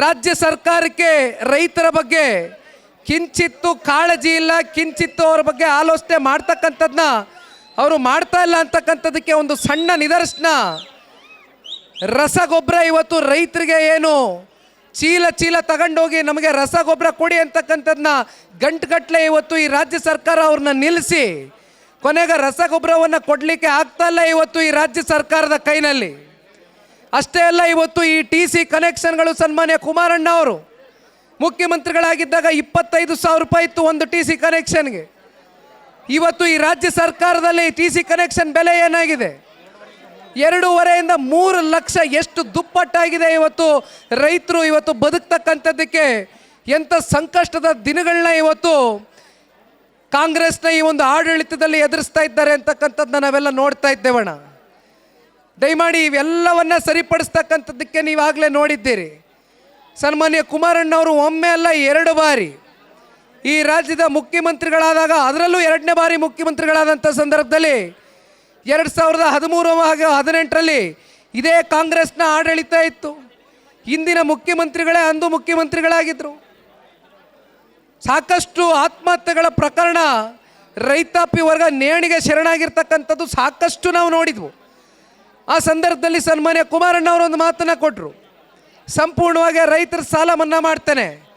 ರಾಜ್ಯ ಸರ್ಕಾರಕ್ಕೆ ರೈತರ ಬಗ್ಗೆ ಕಿಂಚಿತ್ತು ಕಾಳಜಿ ಇಲ್ಲ, ಕಿಂಚಿತ್ತು ಅವ್ರ ಬಗ್ಗೆ ಆಲೋಚನೆ ಮಾಡ್ತಕ್ಕಂಥದ್ದನ್ನ ಅವರು ಮಾಡ್ತಾ ಇಲ್ಲ ಅಂತಕ್ಕಂಥದ್ದಕ್ಕೆ ಒಂದು ಸಣ್ಣ ನಿದರ್ಶನ. ರಸಗೊಬ್ಬರ ಇವತ್ತು ರೈತರಿಗೆ ಏನು ಚೀಲ ಚೀಲ ತಗೊಂಡೋಗಿ ನಮಗೆ ರಸಗೊಬ್ಬರ ಕೊಡಿ ಅಂತಕ್ಕಂಥದ್ದನ್ನ ಗಂಟುಗಟ್ಟಲೆ ಇವತ್ತು ಈ ರಾಜ್ಯ ಸರ್ಕಾರ ಅವ್ರನ್ನ ನಿಲ್ಲಿಸಿ, ಕೊನೆಗೆ ರಸಗೊಬ್ಬರವನ್ನು ಕೊಡಲಿಕ್ಕೆ ಆಗ್ತಾ ಇಲ್ಲ ಇವತ್ತು ಈ ರಾಜ್ಯ ಸರ್ಕಾರದ ಕೈನಲ್ಲಿ. ಅಷ್ಟೇ ಅಲ್ಲ, ಇವತ್ತು ಈ ಟಿ ಸಿ ಕನೆಕ್ಷನ್ಗಳು ಸನ್ಮಾನ್ಯ ಕುಮಾರಣ್ಣ ಅವರು ಮುಖ್ಯಮಂತ್ರಿಗಳಾಗಿದ್ದಾಗ ಇಪ್ಪತ್ತೈದು ಸಾವಿರ ರೂಪಾಯಿ ಇತ್ತು ಒಂದು ಟಿ ಸಿ ಕನೆಕ್ಷನ್ಗೆ. ಇವತ್ತು ಈ ರಾಜ್ಯ ಸರ್ಕಾರದಲ್ಲಿ ಟಿ ಸಿ ಕನೆಕ್ಷನ್ ಬೆಲೆ ಏನಾಗಿದೆ? ಎರಡೂವರೆಯಿಂದ ಮೂರು ಲಕ್ಷ ಎಷ್ಟು ದುಪ್ಪಟ್ಟಾಗಿದೆ ಇವತ್ತು ರೈತರು ಇವತ್ತು ಬದುಕ್ತಕ್ಕಂಥದ್ದಕ್ಕೆ ಎಂಥ ಸಂಕಷ್ಟದ ದಿನಗಳನ್ನ ಇವತ್ತು ಕಾಂಗ್ರೆಸ್ನ ಈ ಒಂದು ಆಡಳಿತದಲ್ಲಿ ಎದುರಿಸ್ತಾ ಇದ್ದಾರೆ ಅಂತಕ್ಕಂಥದ್ದನ್ನ ನಾವೆಲ್ಲ ನೋಡ್ತಾ ಇದ್ದೇವಣ್ಣ. ದಯಮಾಡಿ ಇವೆಲ್ಲವನ್ನ ಸರಿಪಡಿಸ್ತಕ್ಕಂಥದ್ದಕ್ಕೆ ನೀವಾಗಲೇ ನೋಡಿದ್ದೀರಿ. ಸನ್ಮಾನ್ಯ ಕುಮಾರಣ್ಣವರು ಒಮ್ಮೆ ಅಲ್ಲ, ಎರಡು ಬಾರಿ. ಈ ರಾಜ್ಯದ ಮುಖ್ಯಮಂತ್ರಿಗಳಾದಾಗ ಅದರಲ್ಲೂ ಎರಡನೇ ಬಾರಿ ಮುಖ್ಯಮಂತ್ರಿಗಳಾದಂಥ ಸಂದರ್ಭದಲ್ಲಿ ಎರಡು ಸಾವಿರದ ಹದಿಮೂರು ಹಾಗೂ ಹದಿನೆಂಟರಲ್ಲಿ ಇದೇ ಕಾಂಗ್ರೆಸ್ನ ಆಡಳಿತ ಇತ್ತು. ಇಂದಿನ ಮುಖ್ಯಮಂತ್ರಿಗಳೇ ಅಂದು ಮುಖ್ಯಮಂತ್ರಿಗಳಾಗಿದ್ದರು ಸಾಕಷ್ಟು ಆತ್ಮಹತ್ಯೆಗಳ ಪ್ರಕರಣ ರೈತಾಪಿ ವರ್ಗ ನೇಣಿಗೆ ಶರಣಾಗಿರ್ತಕ್ಕಂಥದ್ದು ಸಾಕಷ್ಟು ನಾವು ನೋಡಿದ್ವು. ಆ ಸಂದರ್ಭದಲ್ಲಿ ಸನ್ಮಾನ್ಯ ಕುಮಾರಣ್ಣ ಅವರು ಒಂದು ಮಾತನ್ನ ಕೊಟ್ಟರು ಸಂಪೂರ್ಣವಾಗಿ ರೈತರ ಸಾಲ ಮನ್ನಾ ಮಾಡ್ತೇನೆ.